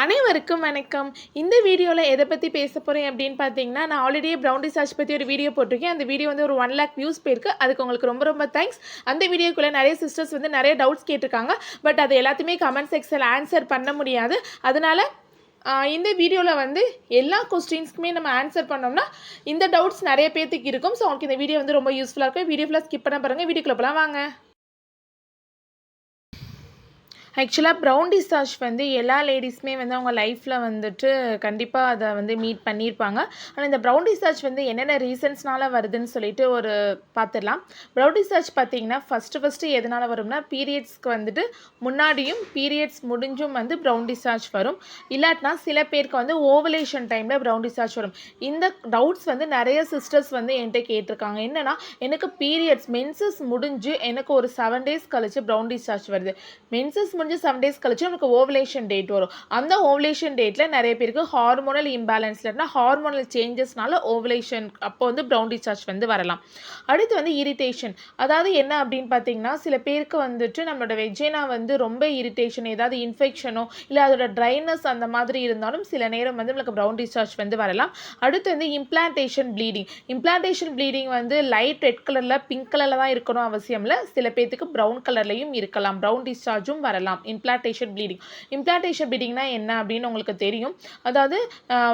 அனைவருக்கும் வணக்கம். இந்த வீடியோவில் எதை பற்றி பேச போகிறேன் அப்படின்னு பார்த்தீங்கன்னா நான் ஆல்ரெடி ப்ரௌன் ரிசர்ச் பற்றி ஒரு வீடியோ போட்டிருக்கேன். அந்த வீடியோ வந்து ஒரு ஒன் லேக் வியூஸ் போயிருக்கு. அதுக்கு உங்களுக்கு ரொம்ப ரொம்ப தேங்க்ஸ் அந்த வீடியோக்குள்ளே நிறைய சிஸ்டர்ஸ் வந்து நிறைய டவுட்ஸ் கேட்டிருக்காங்க. பட் அது எல்லாத்தையுமே கமெண்ட் செக்ஷனில் ஆன்சர் பண்ண முடியாது. அதனால இந்த வீடியோவில் வந்து எல்லா கொஸ்டின்ஸ்க்குமே நம்ம ஆன்சர் பண்ணோம்னா இந்த டவுட்ஸ் நிறைய பேர்த்துக்கு இருக்கும். ஸோ உங்களுக்கு இந்த வீடியோ வந்து ரொம்ப யூஸ்ஃபுல்லாக இருக்கும். வீடியோ ஃபுல்லாக ஸ்கிப் பண்ண பாருங்கள் வீடியோக்குள்ளே போகலாம் வாங்க. ஆக்சுவலாக ப்ரௌன் டிசார்ஜ் வந்து எல்லா லேடிஸுமே வந்து அவங்க லைஃப்பில் வந்துட்டு கண்டிப்பாக அதை வந்து மீட் பண்ணியிருப்பாங்க. ஆனால் இந்த ப்ரௌன் டிசார்ஜ் வந்து என்னென்ன ரீசன்ஸ்னால வருதுன்னு சொல்லிட்டு ஒரு பார்த்துடலாம் ப்ரௌன் டிசார்ஜ் பார்த்தீங்கன்னா ஃபஸ்ட்டு ஃபஸ்ட்டு எதனால் வரும்னா பீரியட்ஸ்க்கு வந்துட்டு முன்னாடியும் பீரியட்ஸ் முடிஞ்சும் வந்து ப்ரௌன் டிசார்ஜ் வரும். இல்லாட்டினா சில பேருக்கு வந்து ஓவலேஷன் டைமில் ப்ரௌன் டிசார்ஜ் வரும். இந்த டவுட்ஸ் வந்து நிறைய சிஸ்டர்ஸ் வந்து என்கிட்ட கேட்டிருக்காங்க. என்னென்னா எனக்கு பீரியட்ஸ் மென்சஸ் முடிஞ்சு எனக்கு ஒரு செவன் டேஸ் கழிச்சு ப்ரௌன் டிசார்ஜ் வருது. மென்சஸ் முடிஞ்சு செவன் டேஸ் கழிச்சு நமக்கு ஓவலேஷன் டேட் வரும். அந்த ஓவலேஷன் டேட்டில் நிறைய பேருக்கு ஹார்மோனல் இம்பேலன்ஸ் இல்லைன்னா ஹார்மோனல் சேஞ்சஸ்னால ஓவலேஷன் அப்போ வந்து ப்ரௌன் டிசார்ஜ் வந்து வரலாம். அடுத்து வந்து இரிட்டேஷன் அதாவது என்ன அப்படின்னு பார்த்தீங்கன்னா சில பேருக்கு வந்துட்டு நம்மளோட வெஜ்ஜேனா வந்து ரொம்ப இரிட்டேஷன் ஏதாவது இன்ஃபெக்ஷனோ இல்லை அதோட ட்ரைனஸ் அந்த மாதிரி இருந்தாலும் சில நேரம் வந்து நம்மளுக்கு ப்ரௌன் டிசார்ஜ் வந்து வரலாம். அடுத்து வந்து இம்ப்ளான்டேஷன் ப்ளீடிங் இம்ப்ளான்டேஷன் ப்ளீடிங் வந்து லைட் ரெட் கலரில் பிங்க் கலரில் தான் இருக்கணும் அவசியம் இல்லை. சில பேர்த்துக்கு ப்ரௌன் கலர்லையும் இருக்கலாம். ப்ரௌன் டிஸ்சார்ஜும் வரலாம். இம்ப்ளான்டேஷன் ப்ளீடிங் இம்ப்ளான்டேஷன் ப்ளீடிங்னா என்ன அப்படின்னு உங்களுக்கு தெரியும். அதாவது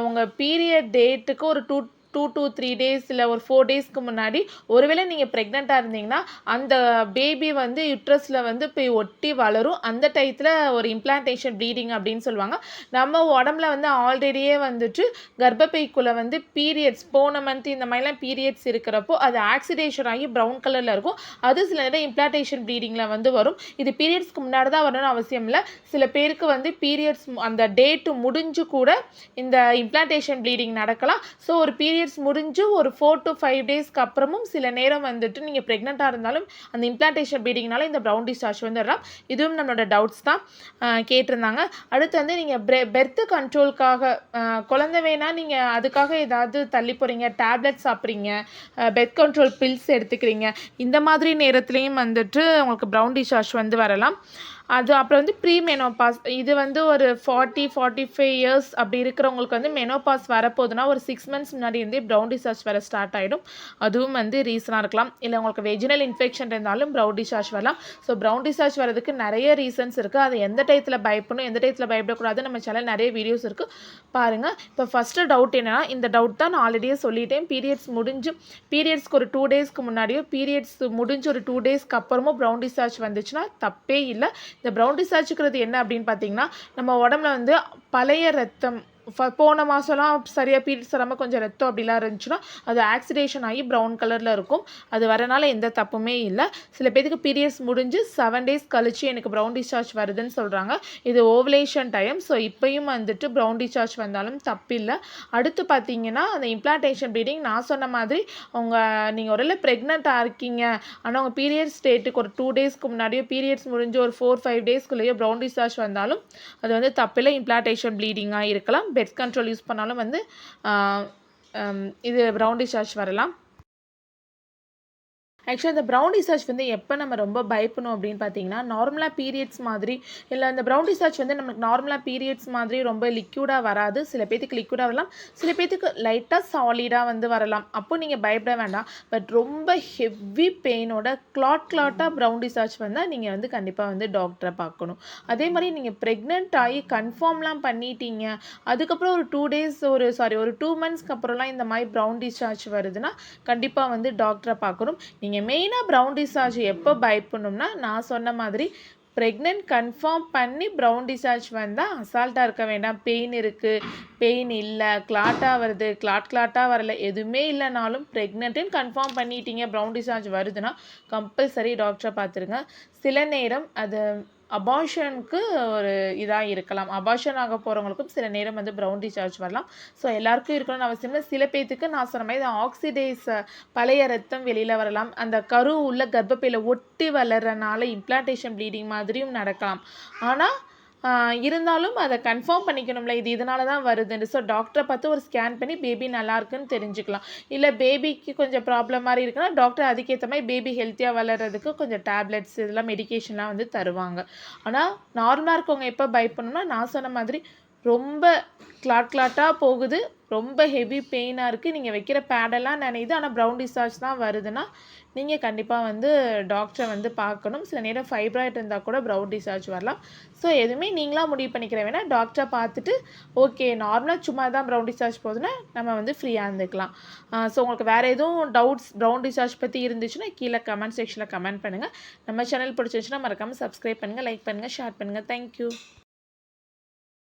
உங்கள் உங்க பீரியட் டேட்டுக்கு ஒரு two two two three days இல்லை ஒரு ஃபோர் டேஸ்க்கு முன்னாடி ஒருவேளை நீங்கள் ப்ரெக்னெண்ட்டாக இருந்தீங்கன்னா அந்த பேபி வந்து யுட்ரஸில் வந்து போய் ஒட்டி வளரும். அந்த டயத்தில் ஒரு இம்ப்ளான்டேஷன் ப்ளீடிங் அப்படின்னு சொல்லுவாங்க. நம்ம உடம்புல வந்து ஆல்ரெடியே வந்துட்டு கர்ப்பப்பைக்குள்ளே வந்து பீரியட்ஸ் போன மந்த் இந்த மாதிரிலாம் பீரியட்ஸ் இருக்கிறப்போ அது ஆக்சிடேஷன் ஆகி ப்ரௌன் கலரில் இருக்கும். அது சில நேரம் இம்ப்ளான்டேஷன் ப்ளீடிங்கில் வந்து வரும். இது பீரியட்ஸ்க்கு முன்னாடி தான் வரணும்னு அவசியம் இல்லை. சில பேருக்கு வந்து பீரியட்ஸ் அந்த டேட்டு முடிஞ்சு கூட இந்த இம்ப்ளான்டேஷன் ப்ளீடிங் நடக்கலாம். ஸோ ஒரு பீரியட் பீரியட்ஸ் முடிஞ்சு ஒரு ஃபோர் டு ஃபைவ் டேஸ்க்கு அப்புறமும் சில நேரம் வந்துட்டு நீங்கள் ப்ரெக்னெண்ட்டாக இருந்தாலும் அந்த இம்ப்ளான்டேஷன் ப்ளீடிங்னால இந்த ப்ரௌன் டிஸ்சார்ஜ் வந்து வரலாம் இதுவும் நம்மளோட டவுட்ஸ் தான். கேட்டிருந்தாங்க. அடுத்து வந்து நீங்கள் பெ பெர்த்து கண்ட்ரோல்க்காக குழந்தை வேணால் நீங்கள் அதுக்காக ஏதாவது தள்ளி போகிறீங்க டேப்லெட் சாப்பிட்றீங்க பெர்த் கண்ட்ரோல் பில்ஸ் எடுத்துக்கிறீங்க. இந்த மாதிரி நேரத்துலையும் வந்துட்டு உங்களுக்கு ப்ரௌன் டிஸ்சார்ஜ் வந்து வரலாம். அது அப்புறம் வந்து ப்ரீ மெனோபாஸ் இது வந்து ஒரு ஃபார்ட்டி ஃபார்ட்டி ஃபைவ் இயர்ஸ் அப்படி இருக்கிறவங்களுக்கு வந்து மெனோபாஸ் வரப்போகுதுன்னா ஒரு சிக்ஸ் மந்த்ஸ் முன்னாடி இருந்தே ப்ரௌன் டிசார்ஜ் வர ஸ்டார்ட் ஆகிடும் அதுவும் வந்து ரீசனாக இருக்கலாம். இல்லை உங்களுக்கு வெஜினல் இன்ஃபெக்ஷன் இருந்தாலும் ப்ரௌன் டிசார்ஜ் வரலாம். ஸோ ப்ரௌன் டிசார்ஜ் வரதுக்கு நிறைய ரீசன்ஸ் இருக்குது அது எந்த டயத்தில் பயப்படணும் எந்த டயத்தில் பயப்படக்கூடாது நம்ம சேனல் நிறைய வீடியோஸ் இருக்குது பாருங்கள் இப்போ ஃபஸ்ட்டு டவுட் என்னென்னா இந்த டவுட் தான் நான் ஆல்ரெடியே சொல்லிட்டேன். பீரியட்ஸ் முடிஞ்சு பீரியட்ஸ்க்கு ஒரு டூ டேஸ்க்கு முன்னாடியோ பீரியட்ஸ் முடிஞ்சு ஒரு டூ டேஸ்க்கு அப்புறமும் ப்ரௌன் டிசார்ஜ் வந்துச்சுன்னா தப்பே இல்லை. இந்த ப்ரௌன் டிசார்ஜுக்கிறது என்ன அப்படின்னு பார்த்தீங்கன்னா நம்ம உடம்புல வந்து பழைய ரத்தம் போன மாதம்லாம் சரியாக பீரியட்ஸ் இல்லாமல் கொஞ்சம் ரத்தம் அப்படிலாம் இருந்துச்சுன்னா அது ஆக்சிடேஷன் ஆகி ப்ரௌன் கலரில் இருக்கும். அது வரனால எந்த தப்புமே இல்லை. சில பேருக்கு பீரியட்ஸ் முடிஞ்சு செவன் டேஸ் கழிச்சு எனக்கு ப்ரௌன் டிஸ்சார்ஜ் வருதுன்னு சொல்கிறாங்க இது ஓவலேஷன் டைம் ஸோ இப்போயும் வந்துட்டு ப்ரௌன் டிஸ்சார்ஜ் வந்தாலும் தப்பில்லை. அடுத்து பார்த்தீங்கன்னா அந்த இம்ப்ளான்டேஷன் ப்ளீடிங் நான் சொன்ன மாதிரி அவங்க நீங்கள் ஒரு ப்ரெக்னெண்ட்டாக இருக்கீங்க. ஆனால் உங்கள் பீரியட்ஸ் டேட்டுக்கு ஒரு டூ டேஸ்க்கு முன்னாடியோ பீரியட்ஸ் முடிஞ்சு ஒரு ஃபோர் ஃபைவ் டேஸ்க்குள்ளேயோ ப்ரௌன் டிஸ்சார்ஜ் வந்தாலும் அது வந்து தப்பில்லை. இம்ப்ளான்டேஷன் ப்ளீடிங்காக இருக்கலாம். பெட் கண்ட்ரோல் யூஸ் பண்ணாலும் வந்து இது ப்ரௌன் ஆஷ் வரலாம். ஆக்சுவலாக இந்த ப்ரௌன் டிசார்ஜ் வந்து எப்போ நம்ம ரொம்ப பயப்படணும் அப்படின்னு பார்த்தீங்கன்னா நார்மலாக பீரியட்ஸ் மாதிரி இல்லை அந்த ப்ரௌன் டிசார்ஜ் வந்து நமக்கு நார்மலாக பீரியட்ஸ் மாதிரி ரொம்ப லிக்யூடாக வராது. சில பேத்துக்கு லிக்யூடாக வரலாம். சில பேத்துக்கு லைட்டாக சாலிடாக வந்து வரலாம். அப்போ நீங்கள் பயப்பட வேண்டாம். பட் ரொம்ப ஹெவி பெயினோட கிளாட் கிளாட்டாக ப்ரௌன் டிசார்ஜ் வந்தால் நீங்கள் வந்து கண்டிப்பாக வந்து டாக்டரை பார்க்கணும். அதே மாதிரி நீங்கள் ப்ரெக்னென்ட் ஆகி கன்ஃபார்ம்லாம் பண்ணிட்டீங்க. அதுக்கப்புறம் ஒரு டூ டேஸ் ஒரு சாரி ஒரு டூ மந்த்ஸ்க்கு அப்புறம்லாம் இந்த மாதிரி ப்ரௌன் டிஸ்சார்ஜ் வருதுன்னா கண்டிப்பாக வந்து டாக்டரை பார்க்கணும். நீங்கள் மெயினாக ப்ரௌன் டிஸ்சார்ஜ் எப்போ பயப்படணும்னா நான் சொன்ன மாதிரி ப்ரெக்னென்ட் கன்ஃபார்ம் பண்ணி ப்ரௌன் டிசார்ஜ் வந்தால் அசால்ட்டாக இருக்க வேண்டாம். பெயின் இருக்குது பெயின் இல்லை கிளாட்டாக வருது கிளாட் கிளாட்டாக வரல எதுவுமே இல்லைனாலும் ப்ரெக்னென்ட்டுன்னு கன்ஃபார்ம் பண்ணிட்டீங்க ப்ரௌன் டிசார்ஜ் வருதுன்னா கம்பல்சரி டாக்டரை பார்த்துருங்க. சில நேரம் அது அபார்ஷனுக்கு ஒரு இதாக இருக்கலாம். அபார்ஷன் ஆக போகிறவங்களுக்கும் சில நேரம் வந்து ப்ரௌன் டிஸ்சார்ஜ் வரலாம். ஸோ எல்லாருக்கும் இருக்கணும்னு அவசியம் இல்லை. சில பேர்த்துக்கு நான் சொன்ன மாதிரி ஆக்சிடைஸ் பழைய ரத்தம் வெளியில் வரலாம். அந்த கரு உள்ள கர்ப்பப்பையில் ஒட்டி வளர்றனால இம்ப்ளான்டேஷன் ப்ளீடிங் மாதிரியும் நடக்கலாம். ஆனால் இருந்தாலும் அதை கன்ஃபார்ம் பண்ணிக்கணும்ல. இது இதனால தான் வருதுன்னு. ஸோ டாக்டரை பார்த்து ஒரு ஸ்கேன் பண்ணி பேபி நல்லா இருக்குன்னு தெரிஞ்சுக்கலாம். இல்லை பேபிக்கு கொஞ்சம் ப்ராப்ளம் மாதிரி இருக்குன்னா டாக்டர் அதுக்கேற்ற மாதிரி பேபி ஹெல்த்தியாக வளர்கிறதுக்கு கொஞ்சம் டேப்லெட்ஸ் இதெல்லாம் மெடிகேஷன்லாம் வந்து தருவாங்க. ஆனால் நார்மலாக இருக்கவங்க எப்போ பயப்படணும்னா நான் சொன்ன மாதிரி ரொம்ப கிளாட் கிளாட்டாக போகுது. ரொம்ப ஹெவி பெயினாக இருக்குது நீங்கள் வைக்கிற பேடெல்லாம் நினையுது. ஆனால் ப்ரௌன் டிஸ்சார்ஜ் தான் வருதுன்னா நீங்கள் கண்டிப்பாக வந்து டாக்டரை வந்து பார்க்கணும். சில நேரம் ஃபைப்ராய்ட் இருந்தால் கூட ப்ரௌன் டிஸ்சார்ஜ் வரலாம். ஸோ எதுவுமே நீங்களாக முடிவு பண்ணிக்கிற வேணால் டாக்டரை பார்த்துட்டு ஓகே நார்மலாக சும்மா தான் ப்ரௌன் டிஸ்சார்ஜ் போகுதுன்னா நம்ம வந்து ஃப்ரீயாக இருந்துக்கலாம். ஸோ உங்களுக்கு வேறு எதுவும் டவுட்ஸ் ப்ரௌன் டிஸ்சார்ஜ் பற்றி இருந்துச்சுன்னா கீழே கமெண்ட் செக்ஷனில் கமெண்ட் பண்ணுங்கள் நம்ம சேனல் பிடிச்சிருச்சுன்னா மறக்காமல் சப்ஸ்கிரைப் பண்ணுங்கள் லைக் பண்ணுங்கள் ஷேர் பண்ணுங்கள் தேங்க்யூ